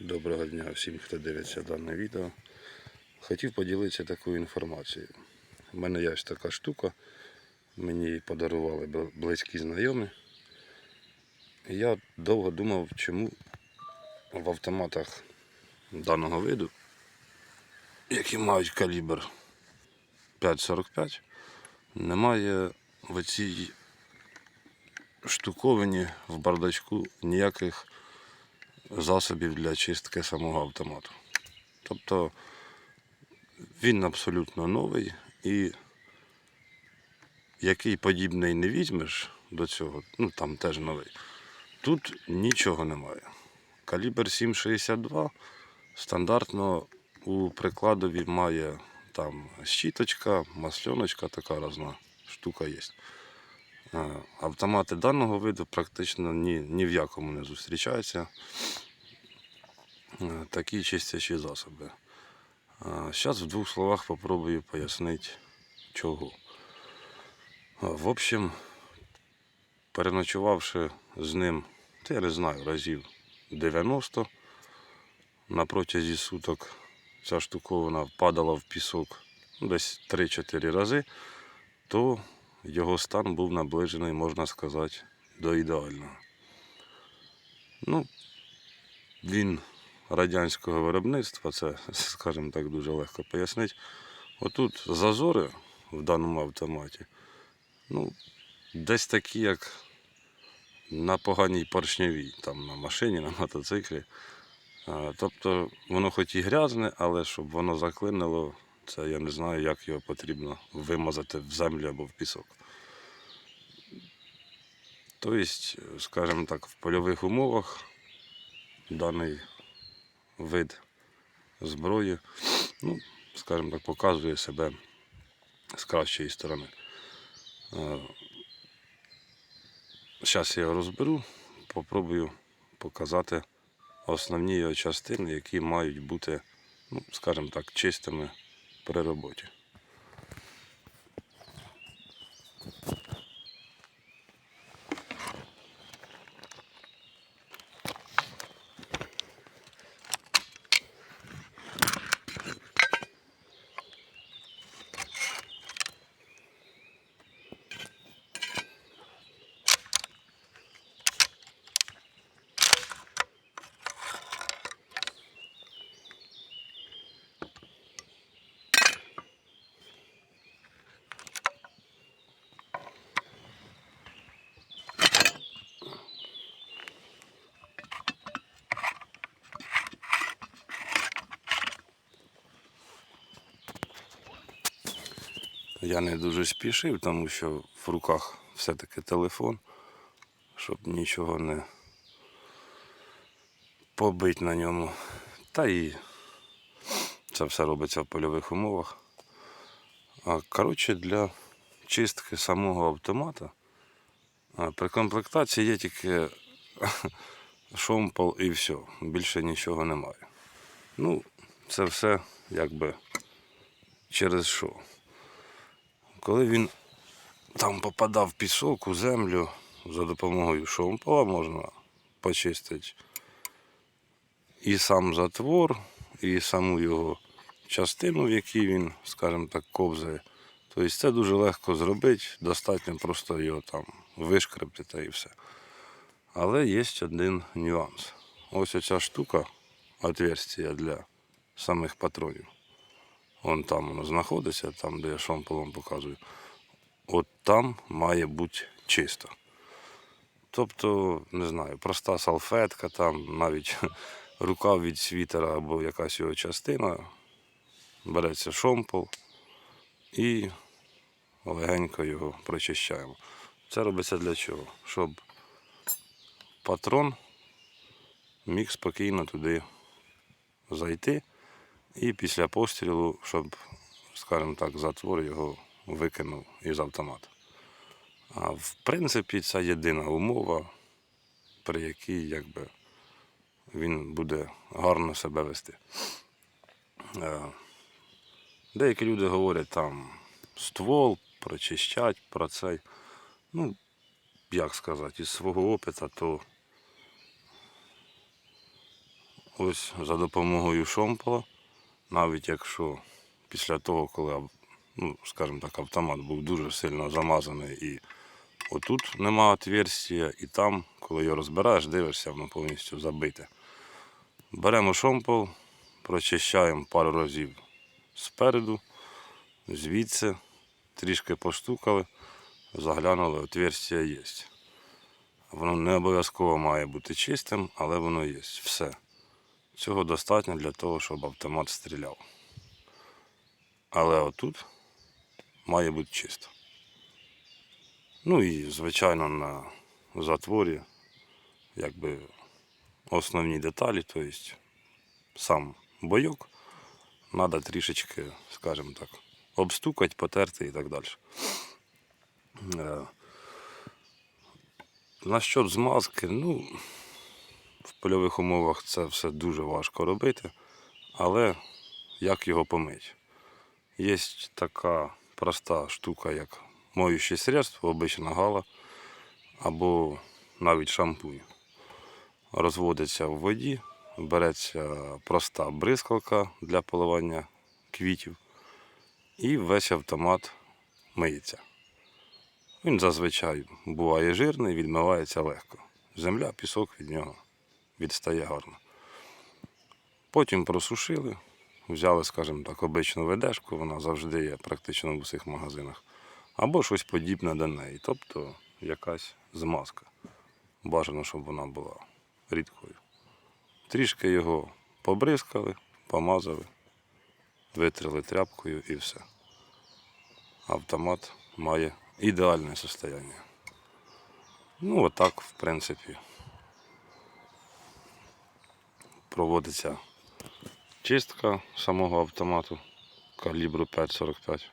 Доброго дня всім, хто дивиться дане відео. Хотів поділитися такою інформацією. У мене є ось така штука, мені її подарували близькі знайомі. Я довго думав, чому в автоматах даного виду, які мають калібр 5,45, немає в цій штуковині в бардачку ніяких засобів для чистки самого автомату. Тобто він абсолютно новий і який подібний не візьмеш до цього, ну там теж новий. Тут нічого немає. Калібр 7,62 стандартно у прикладові має там щіточка, масльоночка, така різна штука є. Е, Автомати даного виду практично ні, ні в якому не зустрічаються е, такі чистячі засоби. Зараз в двох словах попробую пояснити, чого. А, В общем, переночувавши з ним, та я не знаю, разів 90 на протязі суток ця штуковина впадала в пісок десь 3-4 рази, то його стан був наближений, можна сказати, до ідеального. Ну, він радянського виробництва, це, скажімо так, дуже легко пояснити. Отут зазори в даному автоматі, ну, десь такі, як на поганій поршневій, там на машині, на мотоциклі. Тобто воно хоч і грязне, але щоб воно заклинило, це я не знаю, як його потрібно вимазати в землю або в пісок. Тобто, скажімо так, в польових умовах даний вид зброї, ну, скажімо так, показує себе з кращої сторони. Зараз я його розберу, попробую показати основні його частини, які мають бути, ну, скажімо так, чистими при роботі. Я не дуже спішив, тому що в руках все-таки телефон, щоб нічого не побити на ньому. Та і це все робиться в польових умовах. А коротше, для чистки самого автомата при комплектації є тільки шомпол і все. Більше нічого немає. Ну, це все якби через що. Коли він там попадав в пісок у землю, за допомогою шомпола можна почистити і сам затвор, і саму його частину, в якій він, скажімо так, ковзає. Тобто це дуже легко зробити, достатньо просто його там вишкребти та і все. Але є один нюанс. Ось оця штука, отверстие для самих патронів. Вон там воно знаходиться, там, де я шомполом показую. От там має бути чисто. Тобто, не знаю, проста салфетка, там навіть рукав від світера або якась його частина. Береться шомпол і легенько його прочищаємо. Це робиться для чого? Щоб патрон міг спокійно туди зайти. І після пострілу, щоб, скажімо так, затвор його викинув із автомата. А в принципі, це єдина умова, при якій якби, він буде гарно себе вести. Е, Деякі люди говорять там ствол, прочищать про цей. Ну, як сказати, із свого опиту, то ось за допомогою шомпола, навіть якщо після того, коли, ну, скажімо так, автомат був дуже сильно замазаний і отут нема отверстия, і там, коли його розбираєш, дивишся, воно повністю забите. Беремо шомпол, прочищаємо пару разів спереду, звідси, трішки поштукали, заглянули, отверстия є. Воно не обов'язково має бути чистим, але воно є. Все. Цього достатньо для того, щоб автомат стріляв. Але отут має бути чисто. Ну і, звичайно, на затворі, якби основні деталі, тобто сам бойок, треба трішечки, скажімо так, обстукати, потерти і так далі. Е, Насчет змазки, ну, в польових умовах це все дуже важко робити, але як його помити? Є така проста штука, як моюче средство, обична гала або навіть шампунь. Розводиться в воді, береться проста бризкалка для поливання квітів, і весь автомат миється. Він зазвичай буває жирний, відмивається легко. Земля, пісок від нього відстає гарно. Потім просушили, взяли, скажімо так, обичну ведешку, вона завжди є практично в усіх магазинах. Або щось подібне до неї, тобто якась змазка. Бажано, щоб вона була рідкою. Трішки його побризкали, помазали, витрили тряпкою і все. Автомат має ідеальне состояние. Ну, отак, в принципі, проводиться чистка самого автомату калібру 5,45.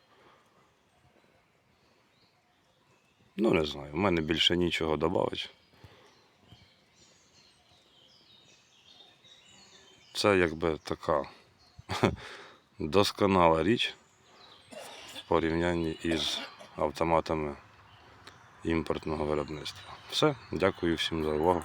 Ну, не знаю, в мене більше нічого додати. Це якби така досконала річ в порівнянні із автоматами імпортного виробництва. Все, дякую всім за увагу.